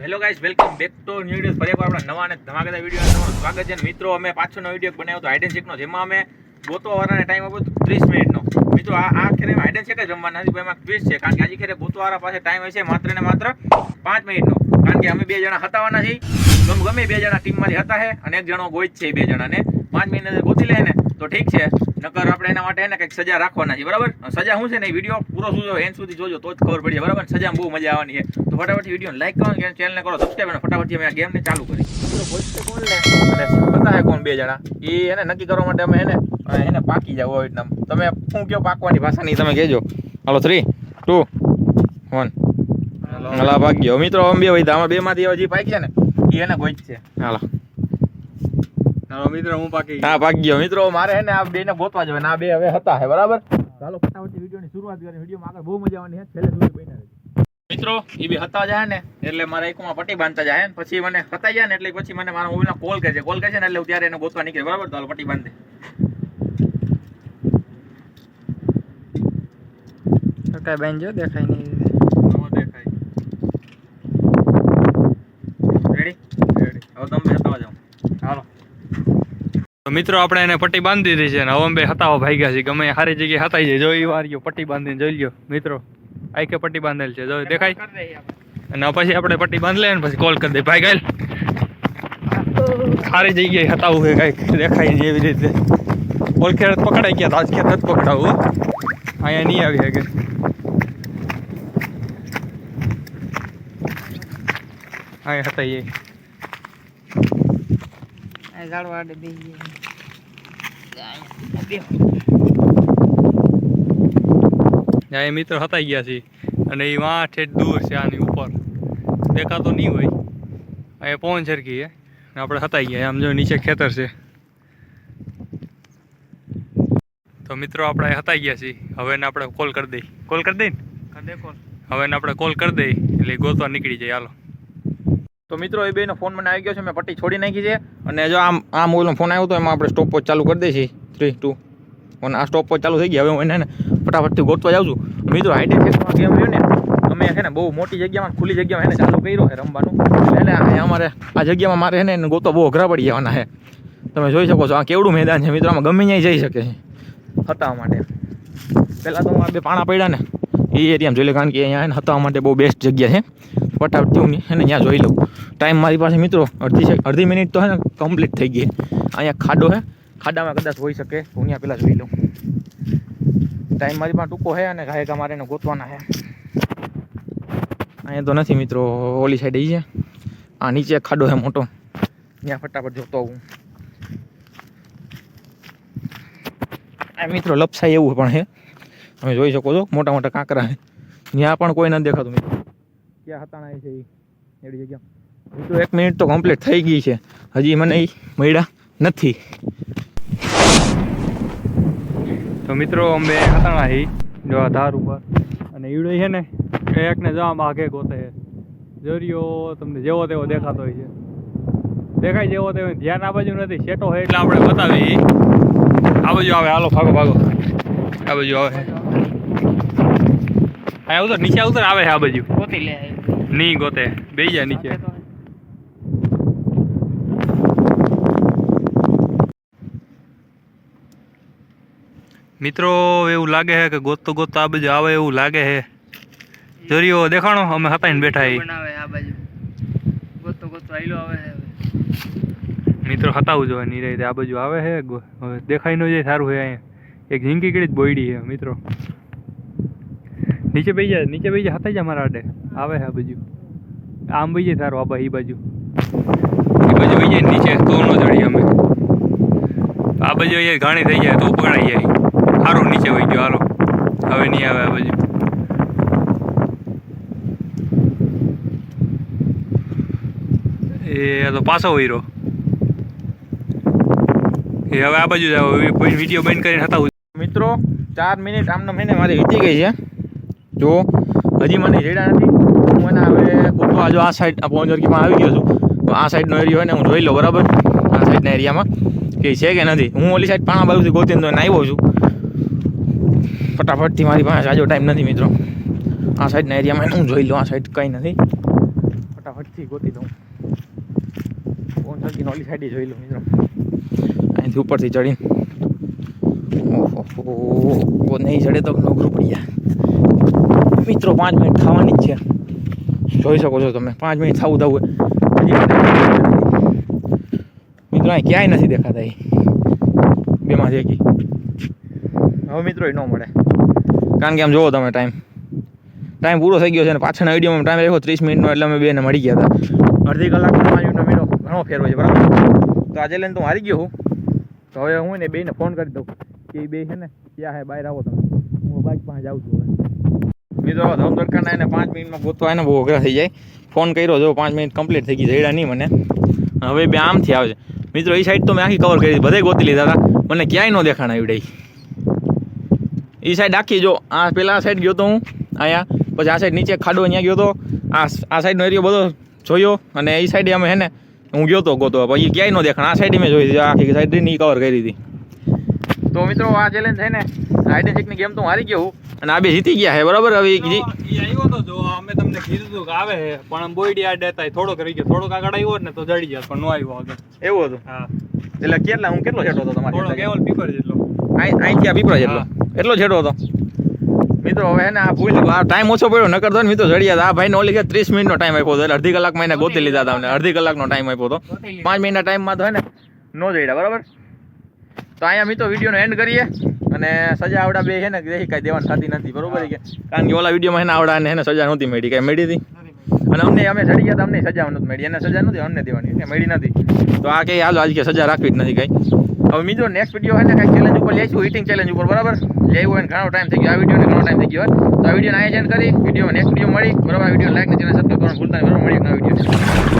Hello guys welcome back to new video. ફરી એકવાર આપણા નવા અને ધમાકેદાર વીડિયો તમારું સ્વાગત છે. મિત્રો, અમે પાછળનો વીડિયો બનાવ્યો હતો હાઇડ નો, જેમાં અમે ગોતવાવાળાને ટાઈમ આપ્યો હતો ત્રીસ મિનિટનો. મિત્રો, આ આ ખેરે હાઇડ એન્ડ જ રમવાના નથી એમાં ટ્વિસ્ટ છે. કારણ કે આજે ખેરે ગોતવાવાળા પાસે ટાઈમ હશે માત્ર ને માત્ર પાંચ મિનિટનો. કારણ કે અમે બે જણા હતાવાના છીએ. ગમે ગમે બે જણા ટીમમાંથી હતા હે, અને એક જણો ગોઈત છે બે જણાને. પાંચ મિનિટ ગોતી લે ને, તો ઠીક છે. નકર આપણે એના માટે એને કંઈક સજા રાખવાના છે બરાબર? સજા શું છે ને વીડિયો પૂરો સુજો એન સુધી જોજો તો જ ખબર પડી બરાબર? સજામાં બહુ મજા આવવાની છે. તો ફટાફટ વીડિયો લાઈક કરો ચેનલને કરો સબસ્ક્રાઈબ અને ફટાફટ અમે આ ગેમને ચાલુ કરી બતાવે કોણ બે જણા? એ એને નક્કી કરવા માટે અમે એને એને પાકી જાવ હોય તમે શું કયો પાકવાની ભાષાની તમે કહેજો. હાલો થ્રી ટુ વન હલા. ભાગ્યો. મિત્રો અમે બે વૈદા આમાં બે માંથી હજી પાકી છે ને એને જ છે. હાલો. મિત્ર હું પાકી હા ભાગ્યો મિત્રો મારે હે ને આ બે ને ગોતવા જવાય ના આ બે હવે હતા હે બરાબર? ચાલો ફટાફટ વિડીયોની શરૂઆત કરીએ. વિડીયોમાં આગળ બહુ મજા આવવાની છે. છેલ્લે સુધી બેઠા રહેજો. મિત્રો એ બી હતા જાય ને એટલે મારા એકમાં પટ્ટી બાંધતા જાય ને. પછી મને હતા જાય ને એટલે પછી મને મારા મોબાઈલ કોલ કરશે કોલ કરશે ને એટલે હું ત્યારે એને ગોતવા નીકળે બરાબર? તો પટ્ટી બાંધે કઈ બેન જો દેખાય નહીં. દેખાય. રેડી રેડી હવે તમે મિત્રો આપણે એને પટ્ટી બાંધી દીધી છે અને હવે બે હતાવા ભાગ્યા છે ગમે સારી જગ્યાએ હતાઈ જાય જો એ વાર ગયો પટ્ટી બાંધીને જોઈ લ્યો મિત્રો. આખે પટ્ટી બાંધેલ છે. જો દેખાય? અને પછી આપણે પટ્ટી બાંધી લે ને પછી કોલ કરી દે ભાઈ ગાયલ સારી જગ્યાએ હતાવું છે કાંઈક? દેખાય ને એવી રીતે. ઓળખે પકડાઈ ગયા તાજ નથી પકડાવું. અહીંયા નહીં આવી શકે. અહીંયા હતા ઝાડવા આડે બે ગયા. એ મિત્ર હતાઈ ગયા છે અને એ વાં ઠેઠ દૂર છે આની ઉપર. દેખાતો નહીં હોય. અહીંયા પવન સરખી છે. ને આપણે હતાઈ ગયા. આમ જો નીચે ખેતર છે. તો મિત્રો આપણે હતાઈ ગયા છીએ. હવે આપણે કોલ કરી દઈ. કોલ કરી દઈ ને? હવે ને આપણે કોલ કરી દઈ. એટલે ગોતવા નીકળી જાય. હાલો. તો મિત્રો, એ બેનો ફોન મને આવી ગયો છે, મેં પટ્ટી છોડી નાખી છે. અને જો આમ આ મોબાઈલનો ફોન આવ્યો તો એમાં આપણે સ્ટોપ વોચ ચાલુ કરી દઈશું. થ્રી ટુ અને આ સ્ટોપ વોચ ચાલુ થઈ ગઈ. હવે હું એને ફટાફટથી ગોતવા જાઉં છું. મિત્રો હાઈડેક ગેમ રહ્યું ને અમે છે ને બહુ મોટી જગ્યામાં ખુલ્લી જગ્યામાં એને ચાલુ કર્યો છે રમવાનું. એટલે અમારે આ જગ્યામાં મારે એને ગોતો બહુ અઘરા પડી જવાના છે. તમે જોઈ શકો છો, આ કેવડું મેદાન છે મિત્રો. આમાં ગમે ત્યાં જઈ શકે છે. હતા માટે. પહેલાં તો આ બે પાણા પડ્યા ને. એ એરિયામાં જોઈ લે, કારણ કે અહીંયા છે હતા માટે બહુ બેસ્ટ જગ્યા છે. ફટાફટ હું એને ત્યાં જોઈ લઉં. ટાઈમ મારી પાસે મિત્રો અડધી અડધી મિનિટ તો હે ને કમ્પ્લીટ થઈ ગઈ. અહીંયા ખાડો છે ખાડામાં કદાચ હોઈ શકે. હું ત્યાં પહેલાં જોઈ લઉં. ટાઈમ મારી પાસે ટૂંકો છે અને ગાયકા મારે એને ગોતવાના છે અહીંયા તો નથી મિત્રો, ઓલી સાઈડ છે આ નીચે ખાડો છે મોટો. ત્યાં ફટાફટ જોતો આવું. આ મિત્રો લપસાય એવું પણ છે તમે જોઈ શકો છો મોટા મોટા કાંકરા છે ત્યાં પણ કોઈ નથી દેખાતું મિત્રો. ક્યાં હતાણા છે એ એવી જગ્યા. તો એક મિનિટ તો કમ્પ્લીટ થઈ ગઈ છે. હજી મને એ મળ્યા નથી. તો મિત્રો, અમે હતાણા હી, જો આ ધાર ઉપર. અને ઈડો છે ને એકને જવામાં આગે ગોતે. જરિયો તમને જેવો તેવો દેખાતો હોય છે. દેખાય જેવો તેવો ધ્યાન આ બાજુ નથી શેટો હોય એટલે આપણે બતાવી આ બાજુ આવે, હાલો, ભાગો ભાગો. આ બાજુ આવે. હા ઉતર નીચે ઉતર આવે છે આ બાજુ. ગોતી લે. નહીં ગોતે. બે જાય નીચે. મિત્રો એવું લાગે છે કે ગોતતો ગોતતો આ બાજુ આવે એવું લાગે છે. જોરીઓ દેખાણો? અમે હતાઈને બેઠા આવે આ બાજુ. ગોતો ગોતતો આઈલો આવે છે. મિત્રો હતાવું જોઈએ ની રીતે આ બાજુ આવે છે? હવે દેખાઈ ન જાય સારું છે અહીંયા. એક ઝીંકી કીડી જ બોયડી છે મિત્રો. નીચે બેસી જાય નીચે બેસી જાય હતા જાય મારા આડે. આવે હા આ બાજુ. આમ બેસી જાય સારું આ બાજુ એ બાજુ. એ બાજુ બેસી જાય નીચે તો ન ચડી અમે. આ બાજુ અહીંયા ઘાણી થઈ જાય તો પકડાઈ જાય સારું નીચે વહી ગયો હાલો. હવે નહીં આવે આ બાજુ. એ આ તો પાછો વહીરો એ હવે આ બાજુ જાવ વીડિયો બંધ કરીને હતા મિત્રો ચાર મિનિટ આમને મહિને મારી વીતી ગઈ છે. જો હજી મને રેડા નથી હું મને હવે પૂરતો આજો આ સાઈડ આ પવનચરકીમાં આવી ગયો છું તો આ સાઈડનો એરિયો હોય ને હું જોઈ લઉં બરાબર આ સાઈડના એરિયામાં કે છે કે નથી હું ઓલી સાઈડ પાણા બાજુથી ગોતીને તો એને આવ્યો છું ફટાફટથી મારી પાસે આજો ટાઈમ નથી મિત્રો આ સાઈડના એરિયામાં હું જોઈ લઉં આ સાઈડ કંઈ નથી ફટાફટથી ગોતી દઉં પોંજરકીને ઓલી સાઈડે જોઈ લઉં મિત્રો અહીંથી ઉપરથી ચડીને ઓહો નહીં ચડે તો નોકરું પડી જાય મિત્રો, પાંચ મિનિટ થવાની જ છે. જોઈ શકો છો તમે, પાંચ મિનિટ થવું થવું મિત્રો, અહીં ક્યાંય નથી દેખાતા એ. બેમાંથી એકી હવે મિત્રો, એ ન મળે. કારણ કે આમ જુઓ તમે ટાઈમ ટાઈમ પૂરો થઈ ગયો છે અને પાછળના વિડીયોમાં ટાઈમ રાખ્યો ત્રીસ મિનિટનો, એટલે અમે બેને મળી ગયા હતા. અડધી કલાકમાં પાંચ મિનિટનો મીનો ઘણો ફેર હોય છે, બરાબર? તો આજે લઈને તો હારી ગયો હું. તો હવે હું ને બેને ફોન કરી દઉં. કે એ બે છે ને ક્યાં હે, બહાર આવો તમે. હું બાઇક પાસે જાઉં છું હવે. મિત્રો ધમ એને પાંચ મિનિટમાં ગોતવા એને બહુ થઈ જાય. ફોન કર્યો, જો પાંચ મિનિટ કમ્પ્લીટ થઈ ગઈ નહીં મને. હવે બે આમથી આવે મિત્રો એ સાઈડ તો મેં આખી કવર કરી, બધે ગોતી લીધા હતા. મને ક્યાંય ન દેખાણ આવડે એ સાઈડ આખી જો, આ પેલા સાઈડ ગયો તો હું, અહીંયા. પછી આ સાઈડ નીચે ખાડો અહીંયા ગયો તો, આ આ સાઈડનો એરિયો બધો જોયો. અને એ સાઈડે અમે હે ને, હું ગયો તો ગોતો પછી ક્યાંય ન દેખાણ. આ સાઈડ મેં જોઈ આખી સાઈડની કવર કરી હતી તો મિત્રો આ ચેલેન્જ છે ને આઈડેન્ટિકની ગેમ તો હું હારી ગયો હું અને આ બે જીતી ગયા છે બરાબર? હવે જી- આવ્યો તો જો અમે તમને કીધું હતું કે આવે છે પણ બોયડી આ ડેતા થોડોક રહી ગયો. થોડોક આગળ આવ્યો ને તો જડી જાય પણ નો આવ્યો આગળ. એવું હતું? હા. એટલે કેટલા હું કેટલો છેટો હતો થોડો તમારે કેવલ પીપર જેટલો. અહીં અહીંથી આ પીપળા જેટલો. એટલો છેટો હતો. મિત્રો હવે ને આ ભૂલ આ ટાઈમ ઓછો પડ્યો નકર તો મિત્રો જડ્યા હતા આ ભાઈને ઓલી કે ત્રીસ મિનિટનો ટાઈમ આપ્યો હતો એટલે અડધી કલાક એને ગોતી લીધા હતા અમને. અડધી કલાકનો ટાઈમ આપ્યો હતો. પાંચ મિનિટના ટાઈમમાં તો હે ને નો જડ્યા બરાબર? તો અહીંયા મિત્રો વિડીયોનો એન્ડ કરીએ. અને સજા આવડા બે છે ને દેખી કાંઈ દેવાની થતી નથી. બરોબર કે? કારણ કે ઓલા વિડીયોમાં એના આવડા એને સજા નહોતી મળી કાંઈ મળી હતી? અને અમને અમે ચડી ગયા અમને સજા નથી મળી. એને સજા નથી અમને દેવાની. એને મળી નથી. તો આ કંઈ હાલો આજ કે સજા રાખવી જ નથી કઈ. હવે મિત્રો નેક્સ્ટ વીડિયો હોય ને કંઈક ચેલેન્જ ઉપર લઈશું હિટિંગ ચેલેન્જ ઉપર બરાબર? લેવું હોય ઘણો ટાઈમ થઈ ગયો. આ વિડીયોને ઘણો ટાઈમ થઈ ગયો હોય તો આ વીડિયો આયોજન કરી. વીડિયો નેક્સ્ટ વીડિયો મળી. બરાબર? વીડિયો લાઈક ને ચેનલ સબસ્ક્રાઈબ કરવાનું ભૂલતા નહીં. બરાબર? મળી નવા વીડિયો